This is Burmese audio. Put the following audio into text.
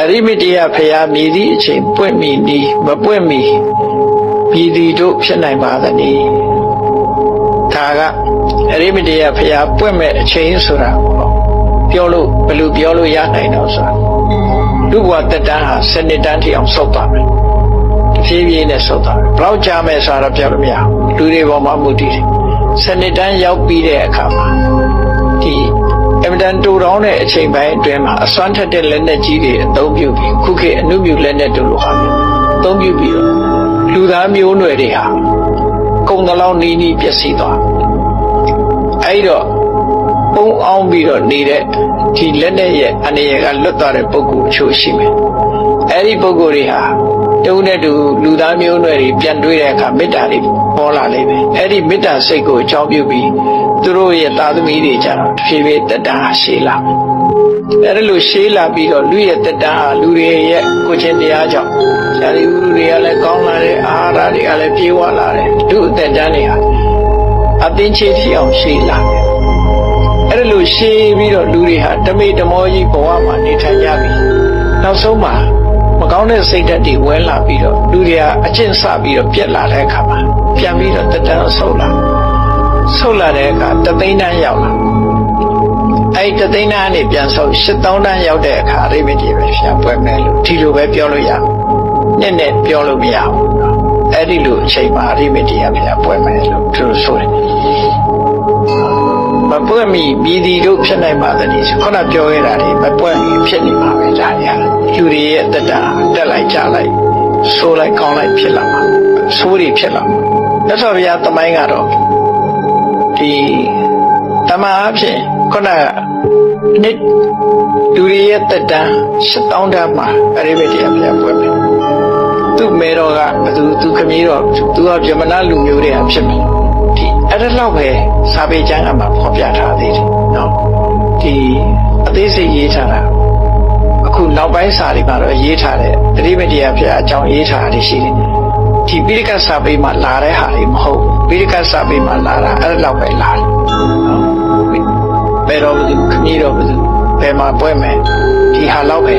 အရိမတယဖရာမြည်သည့်အချိန်ပွင့်မီနီးမပွင့်မီပြည်သူတို့ဖြစ်နိုင်ပါသနည်းဒါကအရိမတယဖရာပွင့်မဲ့အချိန်ဆိုတာပေါ့ပြောလို့ဘယ်လိုပြောလို့ရနိုင်တော့ဆိုတာလူဘဝတက်တန်းဟာစနစ်တန်းထိအောင်စောက်သွားမယ်ဖြည်းဖြည်းနဲ့စောက်သွားတယ်ဘယ်တော့ကြာမယ်ဆိုတော့ပြောလို့မရဘူးလူတွေပေါ်မှာမူတည်တယ်စနစ်တန်းရောက်ပြီးတဲ့အခါမှာဒီအမ တန်တူတောင်းတဲ့အချိန်ပိုင်းအတွင်းမှာအစွမ်းထက်တဲ့လက်နက်ကြီးတွေအသုံးပြုပြီးခုခေတ်အနုမြူလက်နက်တို့လိုဟာမျိုးအသုံးပြုပြီးတော့လူသားမျိုးနွယ်တွေဟာကုံတလောင်းနီးနီးပျက်စီးသွားအဲ့တော့ပုံအောင်ပြီးတော့နေတဲ့ဒီလက်နဲ့ရဲ့အနေရကလွတ်သွားတဲ့ပုံကူအချို့ရှိမယ်အဲ့ဒီပုံကူတွေဟာတုံးတဲ့တူလူသားမျိုးနွယ်တွေပြန်တွေ့တဲ့အခါမေတ္တာတွေပေါ်လာလိမ့်မယ်အဲ့ဒီမေတ္တာစိတ်ကိုအကြောင်းပြုပြီး သူတို့ရဲ့သားသမီးတွေကြတော့ဖြည်းဖြည်းတက်တာရှေးလာအဲ့ဒါလို့ရှေးလာပြီးတော့လူရဲ့တက်တာဟာလူတွေရဲ့ကိုယ်ချင်းတရားကြောင့်ဇာတိဥရုတွေကလည်းကောင်းလာတယ်အာဟာရတွေကလည်းပြေဝလာတယ်သူ့အသက်တန်းတွေဟာအသင်းချေဖြစ်အောင်ရှေးလာတယ်အဲ့ဒါလို့ရှေးပြီးတော့လူတွေဟာတမိတမောကြီးဘဝမှာနေထိုင်ကြပြီနောက်ဆုံးမှာမကောင်းတဲ့စိတ်ဓာတ်တွေဝဲလာပြီးတော့လူတွေကအကျင့်စပြီးတော့ပြက်လာတဲ့အခါမှာပြန်ပြီးတော့တက်တန်းဆုတ်လာ ဆုတ်လာတဲ့အခါတသိန်းတန်းရောက်လာအဲ့ဒီတသိန်းတန်းကနေပြန်ဆုတ်8000တန်းရောက်တဲ့အခါရိမိတိပဲရှားပွဲမယ်လို့ဒီလိုပဲပြောလို့ရနဲ့နဲ့ပြောလို့မရဘူးအဲ့ဒီလိုအချိန်မှာရိမိတိကဖျားပွဲမယ်လို့သူတို့ဆိုတယ်မပွင့်မီပြည်ဒီတို့ဖြစ်နိုင်ပါသနည်းခုနပြောခဲ့တာတွေမပွင့်မီဖြစ်နေပါပဲဒါတွေကလူတွေရဲ့တက်တာတက်လိုက်ကြလိုက်ဆိုးလိုက်ကောင်းလိုက်ဖြစ်လာမှာဆိုးတွေဖြစ်လာမှာမြတ်စွာဘုရားတမိုင်းကတော့ ဒီတမန်အဖြစ်ခုနကနှစ်လူတွေရဲ့တက်တန်း7000တန်းမှာအရိမေတ္တရာဘုရားပွဲမယ်သူ့မေတော်ကဘသူသူခမည်းတော်သူကဗြဟ္မဏလူမျိုးတွေအဖြစ်မယ်ဒီအဲ့ဒါတော့ပဲစာပေကျမ်းကမှာဖော်ပြထားသေးတယ်နော်ဒီအသေးစိတ်ရေးထားတာအခုနောက်ပိုင်းစာတွေမှာတော့ရေးထားတဲ့တတိမတရားဖျားအကြောင်းရေးထားတာရှိတယ် ဒီပိရိကစာပေမှာလာတဲ့ဟာတွေမဟုတ်ပိရိကစာပေမှာလာတာအဲ့ဒါတော့ပဲလာတယ်နော်ဘယ်တော့ဘယ်သူခမည်းတော်ဘယ်သူဘယ်မှာပွဲမယ်ဒီဟာတော့ပဲ